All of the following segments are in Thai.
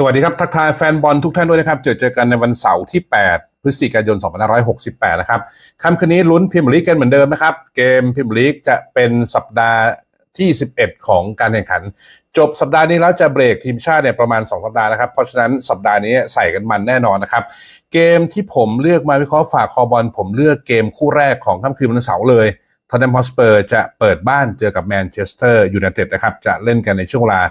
สวัสดีครับ ทักทายแฟนบอลทุกท่านด้วยนะครับ เจอเจอกันในวันเสาร์ที่ 8 พฤศจิกายน 2568 นะครับค่ำคืนนี้ลุ้นพรีเมียร์ลีกกันเหมือนเดิมนะครับ เกมพรีเมียร์ลีกจะเป็นสัปดาห์ที่ 11 ของการแข่งขัน จบสัปดาห์นี้แล้วจะเบรกทีมชาติเนี่ยประมาณ 2 สัปดาห์นะครับ เพราะฉะนั้นสัปดาห์นี้ใส่กันมันแน่นอนนะครับ เกมที่ผมเลือกมาวิเคราะห์ฝากคอบอลผมเลือกเกมคู่แรกของค่ำคืนวันเสาร์เลย ทอนแนมฮอสเปอร์จะเปิดบ้านเจอกับแมนเชสเตอร์ยูไนเต็ดนะครับ จะเล่นกันในช่วงเวลา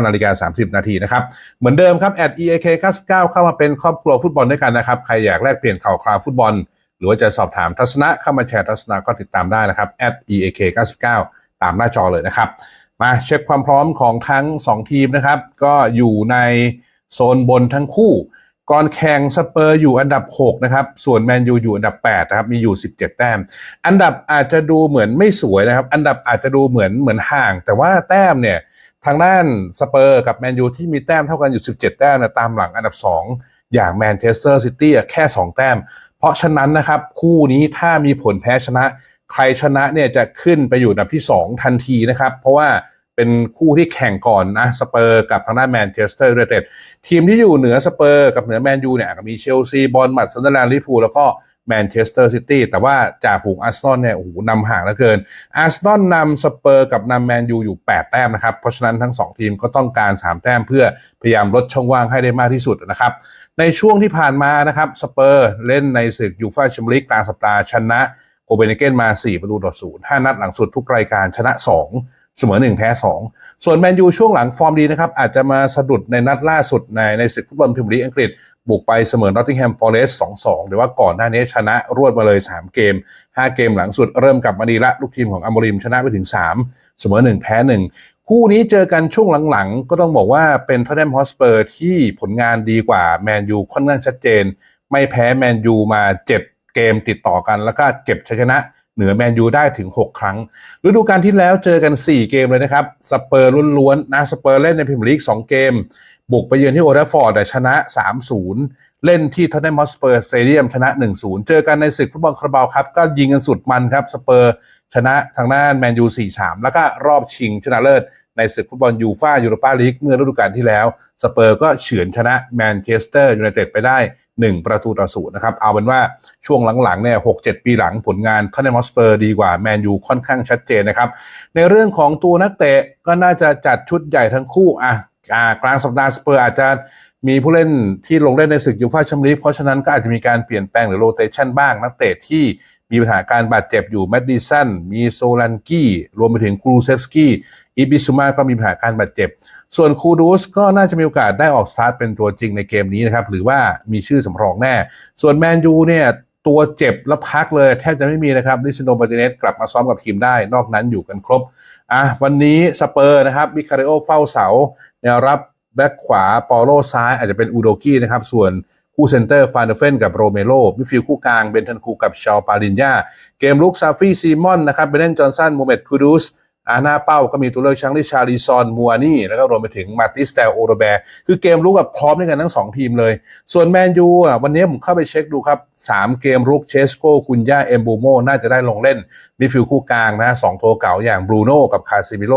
19นาฬิกา30 นาทีนะครับ เหมือนเดิมครับแอด EAK 99เข้ามาเป็นครอบครัวฟุตบอลด้วยกันนะครับ ใครอยากแลกเปลี่ยนข่าวคราวฟุตบอล หรือว่าจะสอบถามทัศนะเข้ามาแชร์ทัศนะก็ติดตามได้นะครับแอด EAK 99ตามหน้าจอเลยนะครับ มาเช็คความพร้อมของทั้ง 2 ทีมนะครับ ก็อยู่ในโซนบนทั้งคู่ ก่อนแข่งสเปอร์อยู่อันดับ 6 นะครับ ส่วนแมนยูอยู่อันดับ 8 นะครับ มีอยู่ 17 แต้ม อันดับอาจจะดูเหมือนไม่สวยนะครับ อันดับอาจจะดูเหมือนเหมือนห่าง แต่ว่าแต้มเนี่ย ทางด้านสเปอร์กับแมนยูที่มีแต้มเท่ากันอยู่ 17 แต้มนะตามหลังอันดับ 2 อย่างแมนเชสเตอร์ซิตี้แค่ 2 แต้ม เพราะฉะนั้นนะครับ คู่นี้ถ้ามีผลแพ้ชนะ ใครชนะเนี่ยจะขึ้นไปอยู่อันดับที่ 2 ทันทีนะครับ เพราะว่า เป็นคู่ที่แข่งก่อนนะสเปอร์กับทางด้านแมนเชสเตอร์ยูไนเต็ดทีมที่อยู่เหนือสเปอร์กับเหนือแมนยูเนี่ยมีเชลซีบอลมัดซันเดอร์แลนด์ลิเวอร์พูแล้วก็แมนเชสเตอร์ซิตี้แต่ว่าจากฝูงอาร์เซนอลเนี่ยโอ้โหนำห่างเหลือเกินอาร์เซนอลนำสเปอร์กับนำแมนยูอยู่ 8 แต้มนะครับ เพราะฉะนั้นทั้ง 2 ทีมก็ต้องการ 3 แต้มเพื่อพยายามลดช่องว่างให้ได้มากที่สุดนะครับ ในช่วงที่ผ่านมานะครับสเปอร์เล่นในศึกยูฟ่าแชมเปี้ยนลีกกลางสัปดาห์ชนะโคเปนเฮเกนมา 4 ประตูต่อศูนย์5นัดหลังสุดทุกรายการชนะ 2 เสมอ1แพ้ 2 ส่วนแมนยูช่วงหลังฟอร์มดีนะครับ อาจจะมาสะดุดในนัดล่าสุดในในศึกฟุตบอลพรีเมียร์ลีกอังกฤษ บุกไปเสมอนอตติงแฮมฟอร์เรสต์2-2 หรือว่าก่อนหน้านี้ชนะรวดมาเลย 3 เกม 5 เกมหลังสุดเริ่มกลับมาดีละ ลูกทีมของอัมบริมชนะไปถึง 3 เสมอ 1 แพ้ 1 คู่นี้เจอกันช่วงหลังๆ ก็ต้องบอกว่าเป็นทอตแนมฮอสเปอร์ที่ผลงานดีกว่าแมนยูค่อนข้างชัดเจน ไม่แพ้แมนยูมา 7 เกมติดต่อกันแล้วก็เก็บชัยชนะ เหนือแมนยูได้ถึง 6 ครั้ง ฤดูกาลที่แล้วเจอกัน 4 เกมเลยนะครับ สเปอร์ล้วนๆนะสเปอร์เล่นในพรีเมียร์ลีก 2 เกม บุกไปเยือนที่โอเดฟอร์ดแต่ชนะ 3-0 เล่นที่ทอตแนมอสเปอร์สเตเดียมชนะ 1-0 เจอกันในศึกฟุตบอลคาราบาวครับ ก็ยิงกันสุดมันครับ สเปอร์ชนะทางด้านแมนยู 4-3 แล้วก็รอบชิงชนะเลิศในศึกฟุตบอลยูฟ่ายูโรปาลีกเมื่อฤดูกาลที่แล้ว สเปอร์ก็เฉือนชนะแมนเชสเตอร์ยูไนเต็ดไปได้ 1 ประตูต่อศูนย์นะครับ เอาเป็นว่าช่วงหลังๆเนี่ยหกปีหลังผลงานทอนแนมอสเปอร์ดีกว่าแมนยูค่อนข้างชัดเจนนะครับ ในเรื่องของตัวนักเตะก็น่าจะจัดชุดใหญ่ทั้งคู่อะกลางสัปดาห์สเปอร์อาจจะมีผู้เล่นที่ลงเล่นในศึกยูฟ่าแชมเปี้ยนลีกเพราะฉะนั้นก็อาจจะมีการเปลี่ยนแปลงหรือโรเตชันบ้างนักเตะที่ มีปัญหาการบาดเจ็บอยู่แมดดิสันมีโซลันกี้รวมไปถึงครูเซฟสกี้อีบิซูมาก็มีปัญหาการบาดเจ็บ ส่วนคูดูสก็น่าจะมีโอกาสได้ออกสตาร์ทเป็นตัวจริงในเกมนี้นะครับ หรือว่ามีชื่อสำรองแน่ ส่วนแมนยูเนี่ยตัวเจ็บแล้วพักเลยแทบจะไม่มีนะครับลิซิโนบาติเนสกลับมาซ้อมกับทีมได้ นอกนั้นอยู่กันครบอะวันนี้สเปอร์นะครับมิคาริโอเฝ้าเสาแนวรับแบ็คขวาปอโลซ้ายอาจจะเป็นอูโดกี้นะครับ ส่วนคู่เซนเตอร์ฟานเดเฟนกับโรเมโรมิดฟิลด์คู่กลางเบนทันคูกับชาวปาลินยาเกมลุกซาฟีซีมอนนะครับเบเนนจอห์นสันโมเมดคูดูสอาหน้าเป้าก็มีตัวเลือกชังลิชารีซอนมัวนี่ แล้วก็รวมไปถึงมาติสเตลโอโรแบร์คือเกมรุกกับพร้อมด้วยกันทั้ง 2 ทีมเลย ส่วนแมนยูอะวันนี้ผมเข้าไปเช็คดูครับ 3 เกมรุกเชสโกคุนย่าเอมบูโมน่าจะได้ลงเล่นมิฟิลคู่กลางนะสองตัวเก่าอย่างบรูโน่กับคาซิมิโล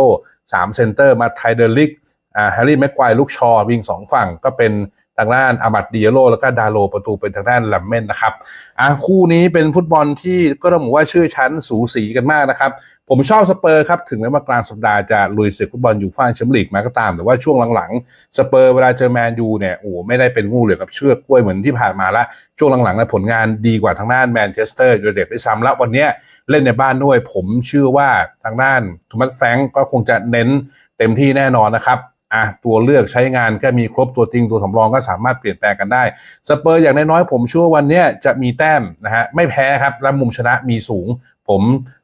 สามเซนเตอร์มาไทเดอร์ลิกอ่าแฮร์รี่แม็กควายลูกชอวิ่งสองฝั่งก็เป็น ทางด้านอามัดดิเยโลแล้วก็ดาโลประตูเป็นทางด้านลัมเมนนะครับอะคู่นี้เป็นฟุตบอลที่ก็ต้องบอกว่าชื่อชั้นสูสีกันมากนะครับ ผมชอบสเปอร์ครับ ถึงแม้ว่ากลางสัปดาห์จะลุยศึกฟุตบอลอยูฟ่าแชมเปี้ยนลีกมาก็ตาม แต่ว่าช่วงหลังๆ สเปอร์เวลาเจอแมนยูเนี่ยโอ้ไม่ได้เป็นงูเหลือกับเชือกกล้วยเหมือนที่ผ่านมาละช่วงหลังๆนะผลงานดีกว่าทางด้านแมนเชสเตอร์ยูไนเต็ดด้วยซ้ำแล้ววันนี้เล่นในบ้านด้วย ผมเชื่อว่าทางด้านโทมัสแฟงก็คงจะเน้นเต็มที่แน่นอนนะครับ อะตัวเลือกใช้งานก็มีครบตัวจริงตัวสำรองก็สามารถเปลี่ยนแปลงกันได้สเปอร์อย่างน้อยๆผมเชื่อวันนี้จะมีแต้มนะฮะไม่แพ้ครับและมุมชนะมีสูง ผม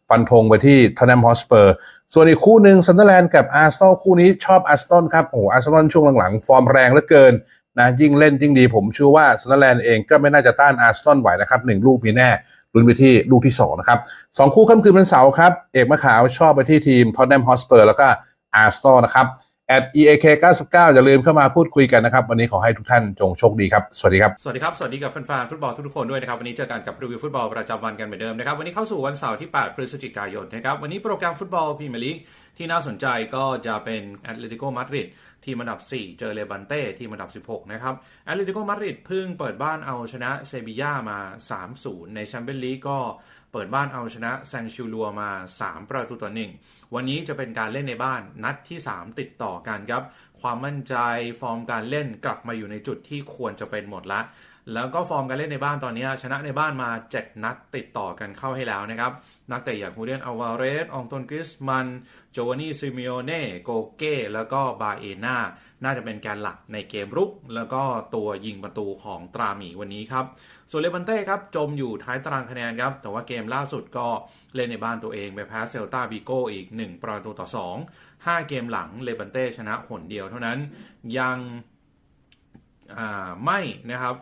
ฟันธงไปที่ทอนแนมฮอสเปอร์ส่วนอีกคู่หนึ่งซันเดอร์แลนด์กับอาร์เซนอลคู่นี้ชอบอาร์เซนอลครับโอ้โหอาร์เซนอลช่วงหลังๆ ฟอร์มแรงเหลือเกินนะยิ่งเล่นยิ่งดีผมเชื่อว่าซันเดอร์แลนด์เองก็ไม่น่าจะต้านอาร์เซนอลไหวนะครับหนึ่งลูกมีแน่ลุ้นไปที่ลูกที่สองนะครับสองคู่ค่ำคืนวันเสาร์ครับ เอกมะขาวชอบไปที่ทีมทอนแนมฮอสเปอร์แล้วก็อาร์ซนอลนะครับ at eak 99อย่าลืมเข้ามาพูดคุยกันนะครับ วันนี้ขอให้ทุกท่านจงโชคดีครับ สวัสดีครับ สวัสดีครับ สวัสดีกับแฟนๆฟุตบอลทุกๆคนด้วยนะครับ วันนี้เจอกันกับรีวิวฟุตบอลประจำวันกันเหมือนเดิมนะครับ วันนี้เข้าสู่วันเสาร์ที่ 8 พฤศจิกายนนะครับ วันนี้โปรแกรมฟุตบอลพรีเมียร์ลีกที่น่าสนใจก็จะเป็นแอตเลติโกมาดริดทีมอันดับ 4 เจอเลบันเต้ทีมอันดับ 16 นะครับแอตเลติโกมาดริดเพิ่งเปิดบ้านเอาชนะเซบีย่ามา 3-0 ในแชมเปี้ยนลีกก็ เปิดบ้านเอาชนะแซงชิวลัวมา 3 ประตูต่อหนึ่งวันนี้จะเป็นการเล่นในบ้านนัดที่ 3 ติดต่อกันครับ ความมั่นใจฟอร์มการเล่นกลับมาอยู่ในจุดที่ควรจะเป็นหมดละ แล้วก็ฟอร์มการเล่นในบ้านตอนนี้ ชนะในบ้านมา 7 นัดติดต่อกันเข้าให้แล้วนะครับ นักเตะอย่างฮูเดนอาวาเรสองตนกริสมัน โจวานีซิมิโอเน่ โกเก้ แล้วก็บาเอนาน่าจะเป็นแกนหลักในเกมรุก แล้วก็ตัวยิงประตูของตราหมีวันนี้ครับ ส่วนเลบันเต้ครับ จมอยู่ท้ายตารางคะแนนครับ แต่ว่าเกมล่าสุดก็เล่นในบ้านตัวเองไปแพ้เซลตาบิโกอีก 1 ประตูต่อ 2 5 เกมหลังเลบันเต้ชนะหนเดียวเท่านั้น ยังไม่นะครับ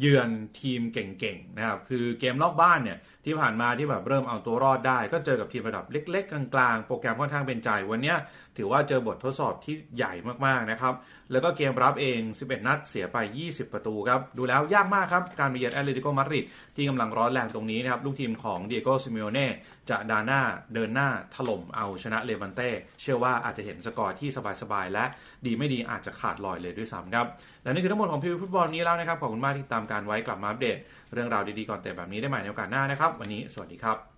เยือนทีมเก่งๆนะครับคือเกมนอกบ้านเนี่ยที่ผ่านมาที่แบบเริ่มเอาตัวรอดได้ ก็เจอกับทีมระดับเล็ก ๆ กลางๆ โปรแกรมค่อนข้างเป็นใจวันนี้ถือว่าเจอบททดสอบที่ใหญ่มากๆนะครับแล้วก็เกมรับเอง 11 นัดเสียไป 20 ประตูครับดูแล้วยากมากครับ การมาเยือนแอตเลติโกมาดริดที่กำลังร้อนแรงตรงนี้นะครับลูกทีมของเดียโกซิเมโอเน่จะดาหน้าเดินหน้าถล่มเอาชนะเลวันเต้เชื่อว่าอาจจะเห็นสกอร์ที่สบายๆและดีไม่ดีอาจจะขาดลอยเลยด้วยซ้ำครับและนี่คือทั้งหมดของพิวฟุตบอลนี้แล้วนะครับขอบคุณมากที่ตามการไว้กลับมาอัปเดต เรื่องราวดีๆก่อนเตะแบบนี้ได้ใหม่ในโอกาสหน้านะครับ วันนี้สวัสดีครับ